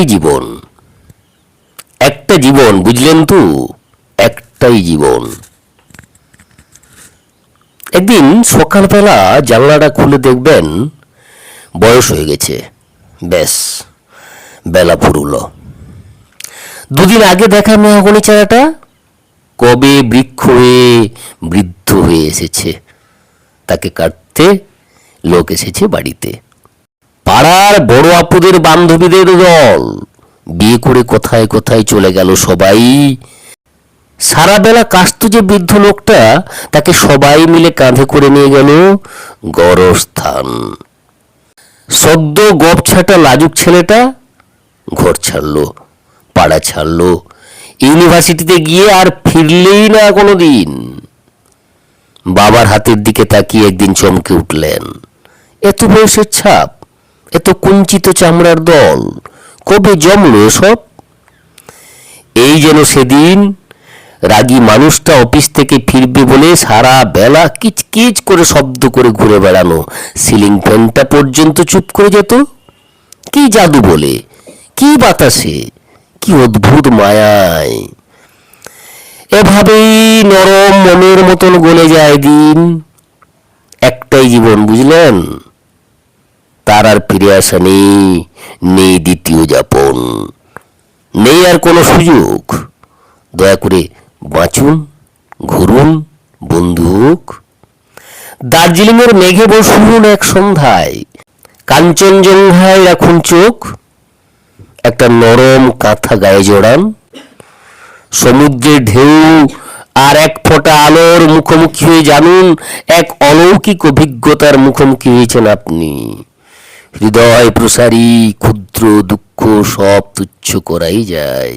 একটাই জীবন। একটা জীবন, বুঝলেন তো? একটাই জীবন। একদিন সকালবেলা জানলাটা খুলে দেখবেন, বয়স হয়ে গেছে। ব্যাস, বেলা ফুরুল। দুদিন আগে দেখা মেহগনি চারাটা কবে বৃক্ষ হয়ে বৃদ্ধ হয়ে এসেছে, তাকে কাটতে লোক এসেছে বাড়িতে। পাড়ার বড় আপুদের বান্ধবীদের দল। বিয়ে করে কোথায় কোথায় চলে গেল সবাই। সারা বেলা কাস্ত যে বৃদ্ধ লোকটা, তাকে সবাই মিলে কাঁধে করে নিয়ে গেল গড়স্থান সদ্য গপ ছাটা লাজুক ছেলেটা ঘর ছাড়লো, পাড়া ছাড়লো, ইউনিভার্সিটিতে গিয়ে আর ফিরলেই না কোনো দিন বাবার হাতের দিকে তাকিয়ে একদিন চমকে উঠলেন। এত বয়সের ছাপ এত কুঞ্চিত চামড়ার দল, কবে জমলো সব এই যেন সেদিন রাগী মানুষটা অফিস থেকে ফিরবে বলে সারা বেলা কিচকিচ করে শব্দ করে ঘুরে বেড়ানো সিলিং ফ্যানটা পর্যন্ত চুপ করে যেত। কি জাদু বলে? কি বাতাসে? কি অদ্ভুত মায়ায়? এভাবেই নরম মনের মতন গলে যায় দিন। একটাই জীবন, বুঝলেন? তার আর ফিরে আসা নেই। নেই দ্বিতীয় যাপন। নেই আর কোনো সুযোগ। দয়া করে বাঁচুন, ঘুরুন বন্দুক দার্জিলিংয়ের মেঘে বসুন এক সন্ধ্যায়। কাঞ্চনজঙ্ঘায় রাখুন চোখ। একটা নরম কাঁথা গায়ে জড়ান। সমুদ্রের ঢেউ আর এক ফোঁটা আলোর মুখোমুখি হয়ে জানুন এক অলৌকিক অভিজ্ঞতার মুখোমুখি হয়েছেন আপনি। হৃদয় প্রসারী ক্ষুদ্র দুঃখ সব তুচ্ছ করাই যায়।